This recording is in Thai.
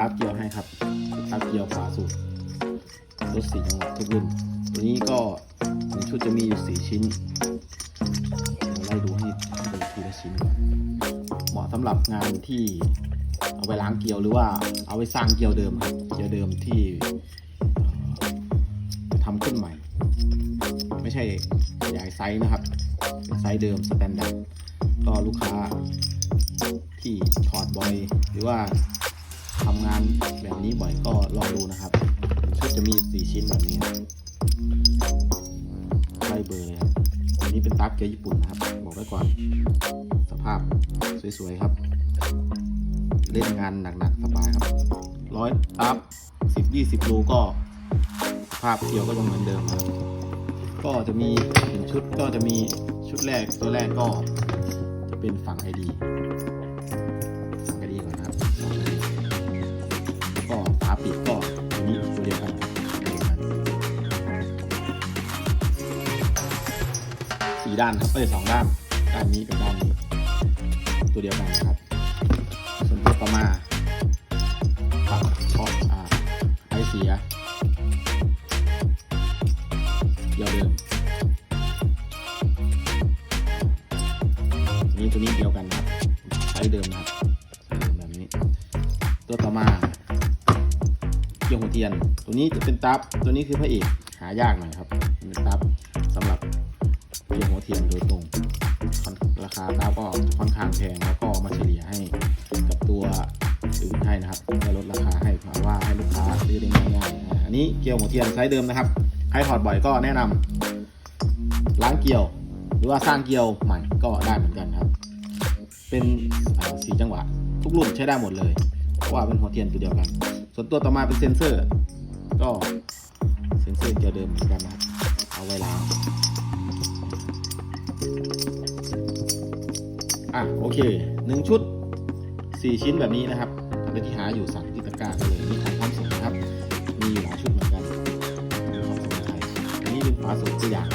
ตาร์ทเกียร์ให้ครับสตาร์ทเกียร์ขวาสุดรถสีจังหวะทุกรุ่นตัวนี้ก็หนึ่งชุดจะมีอยู่สี่ชิ้นเดี๋ยวไล่ดูให้ดูทีละชิ้นก่อนเหมาะสำหรับงานที่เอาไว้ล้างเกียวหรือว่าเอาไว้สร้างเกียวเดิมครับเกียวเดิมที่ทำขึ้นใหม่ ไม่ใช่ขยายไซส์นะครับเป็นไซส์เดิมสแตนดาร์ดก็ลูกค้าที่ถอดบ่อยหรือว่า แบบนี้บ่อยก็ลองดูนะครับชุดจะมี4ชิ้นแบบนี้ไล่เบอร์เลยครับอันนี้เป็นตั๊กเกียญี่ปุ่นนะครับ บอกไว้ก่อน สภาพสวยๆครับ เล่นงานหนักๆสบายครับร้อยตับสิบยี่สิบโลก็ สภาพเกียวก็ยังเหมือนเดิมครับ ก็จะมีหนึ่งชุดก็จะมีชุดแรกตัวแรกก็ จะเป็นฝั่งไอดีฝั่งไอดีก่อนนะครับ สี่ด้านครับเอ้ยสองด้าน ด้านนี้กับด้านนี้ ตัวเดียวกันนะครับ ส่วนตัวต่อมาฝั่งคออ่าไอเสียเดียวเดิมนี่ตัวนี้เดียวกันนะครับใช้เดิมนะครับใช้เดิมแบบนี้ ตัวต่อมาเกี่ยวหัวเทียน ตัวนี้จะเป็นตับตัวนี้คือพระเอกหายากหน่อยครับเป็นตับ เกี่ยวหัวเทียนโดยตรง ราคาตับก็ค่อนข้างแพงแล้วก็มาเฉลี่ยให้กับตัวอื่นให้นะครับเพื่อลดราคาให้เพราะว่าให้ลูกค้าซื้อได้ง่ายๆอันนี้เกี่ยวหัวเทียนไซส์เดิมนะครับใครถอดบ่อยก็แนะนำล้างเกลียว หรือว่าสร้างเกลียวใหม่ก็ได้เหมือนกันครับ เป็นสีจังหวะ ทุกรุ่นใช้ได้หมดเลยเพราะว่าเป็นหัวเทียนตัวเดียวกัน ส่วนตัวต่อมาเป็นเซนเซอร์ ก็เซนเซอร์เกลียวเดิมเหมือนกันนะครับเอาไว้ล้าง อะโอเคหนึ่งชุดสี่ชิ้นแบบนี้นะครับเดี๋ที่หาอยู่สั่งที่ตะกร้าเลยมีของพร้อมส่งนะครับ มีอยู่หลายชุดเหมือนกันขอบคุณอันนี้เป็นฝาสูงตัวอย่าง